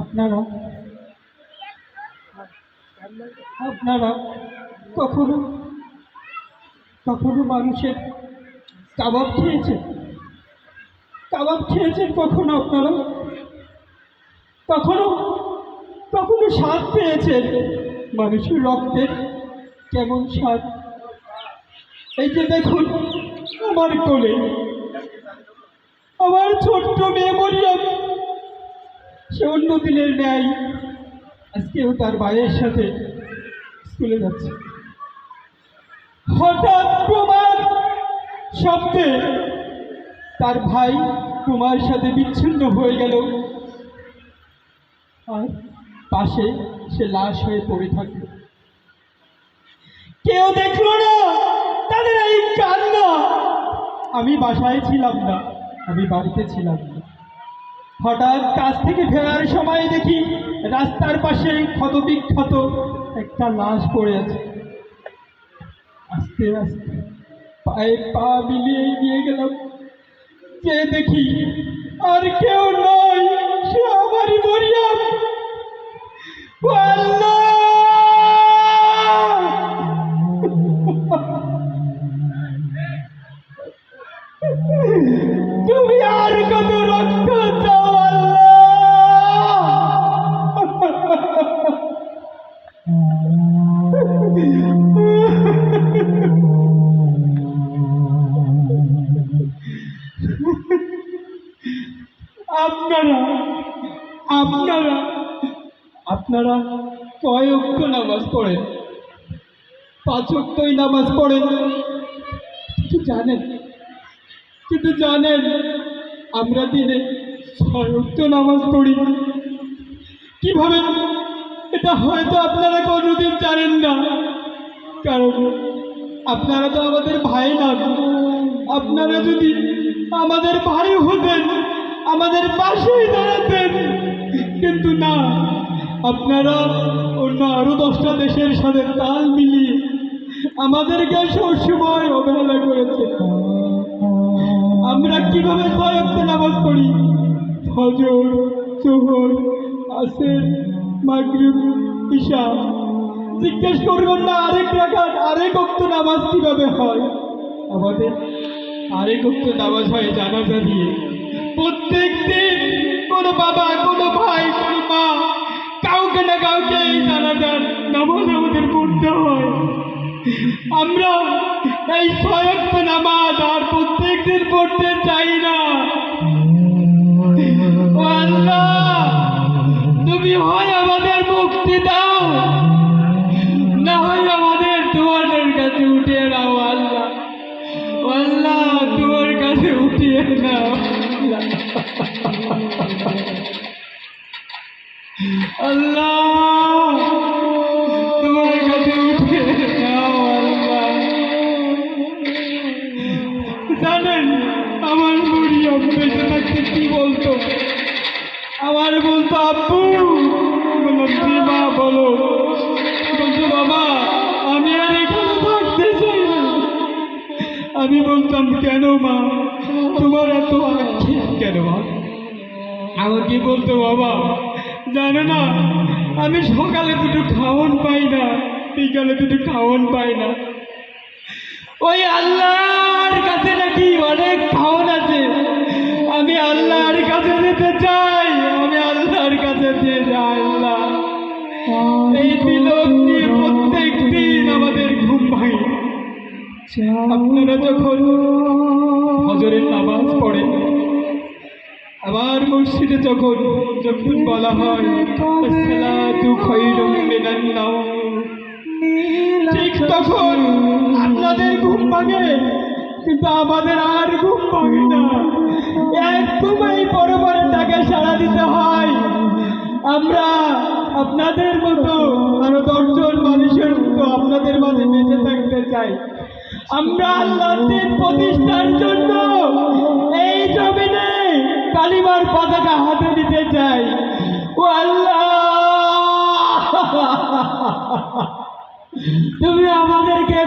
আপনারা আপনারা কখনো কখনো মানুষের কাবাব খেয়েছেন? কাবাব খেয়েছেন কখনো আপনারা? কখনো কখনো স্বাদ পেয়েছেন? মানুষের রক্তের কেমন স্বাদ? এই যে দেখুন, আমার কোলে, আমার ছোট্ট মেয়ে সে অন্য দিনের ন্যায় আজকেও তার ভাইয়ের সাথে স্কুলে যাচ্ছে। হঠাৎ তোমার শব্দে তার ভাই তোমার সাথে বিচ্ছিন্ন হয়ে গেল। আর পাশে সে লাশ হয়ে পড়ে থাকল কেউ দেখল না, তাদের এই কান্না। আমি বাসায় ছিলাম না, আমি বাড়িতে ছিলাম না। হঠাৎ কাজ থেকে ফেরার সময় দেখি রাস্তার পাশে ক্ষত বিক্ষত একটা লাশ পড়ে আছে। আস্তে আস্তে পায়ে পা মিলিয়ে নিয়ে গেলাম। যে দেখি আর কেউ নয় সে আমারই মরিয়াম আপনারা আপনারা আপনারা কয় অক্ষ নামাজ পড়েন পাঁচ অক্টই নামাজ পড়েন। কিন্তু জানেন কিন্তু জানেন, আমরা দিনে ছয় অক্ট নামাজ পড়ি। কীভাবে এটা হয়তো আপনারা কোনোদিন জানেন না। কারণ আপনারা তো আমাদের ভাই না। আপনারা যদি আমাদের ভাই হতেন, আমাদের পাশেই দাঁড়াতেন, কিন্তু না, আপনারা অন্য আরও দশটা দেশের সাথে তাল মিলিয়ে আমাদেরকে সবসময় অবহেলা করেছে আমরা কীভাবে কয়েকত নামাজ পড়ি? ফজর চোহর আসের মাগরিব ঈশা। জিজ্ঞেস করবেন না, আরেক রাখাত আরেক অক্ত নামাজ কীভাবে হয়? আমাদের আরেক অক্ত নামাজ হয় জানাজা দিয়ে। প্রত্যেক দিন কোনো বাবা, কোনো ভাই, কোনো মা, কাউকে না কাউকে এই জানাজার নামাজ আমাদের পড়তে হয়। আমরা এই সয়ক্ত নামাজ আর প্রত্যেক দিন পড়তে চাই না। আল্লাহ! তুমি হয় আমাদের মুক্তি দাও। না হয় আমাদের তোমাদের কাছে উঠিয়ে নাও, আল্লাহ। আল্লাহ তোমার কাছে উঠিয়ে নাও, আল্লাহ। তোমার কাছে উঠিয়ে নাও, আল্লাহ। জানেন, আমার মরিয়ম বেঁচে থাকতে কি বলতো? আমার বলতো আব্বু জি মা, বলো। বলতো বাবা, আমি আর এখানে থাকতে চাই না। আমি বলতাম, কেন মা? তোমার এত আক্ষেপ কেন মা? আমাকে বলতো বাবা? জানো না, আমি সকালে দুটো খাওয়ান পাই না, বিকালে দুটো খাওয়ান পাই না। ওই আল্লাহর কাছে নাকি অনেক খাওয়ান আছে। আমি আল্লাহর কাছে যেতে চাই। এই তিলক নিয়ে প্রত্যেক দিন আমাদের ঘুম ভাঙে। আপনারা যখন হজরের নামাজ পড়েন, আবার মসজিদে যখন যখন বলা হয় ঠিক তখন আপনাদের ঘুম ভাঙে, কিন্তু আমাদের আর ঘুম ভাঙে না। এক ঘুমেই পরপরের টাকা সাড়া দিতে হয়। আমরা আপনাদের মতো আরও দশজন মানুষের মতো আপনাদের মাঝে বেঁচে থাকতে চাই। আমরা আল্লাহদের প্রতিষ্ঠার জন্য এই জমিনে কালিমার পতাকা হাতে দিতে চাই। ও আল্লাহ! তুমি আমাদেরকে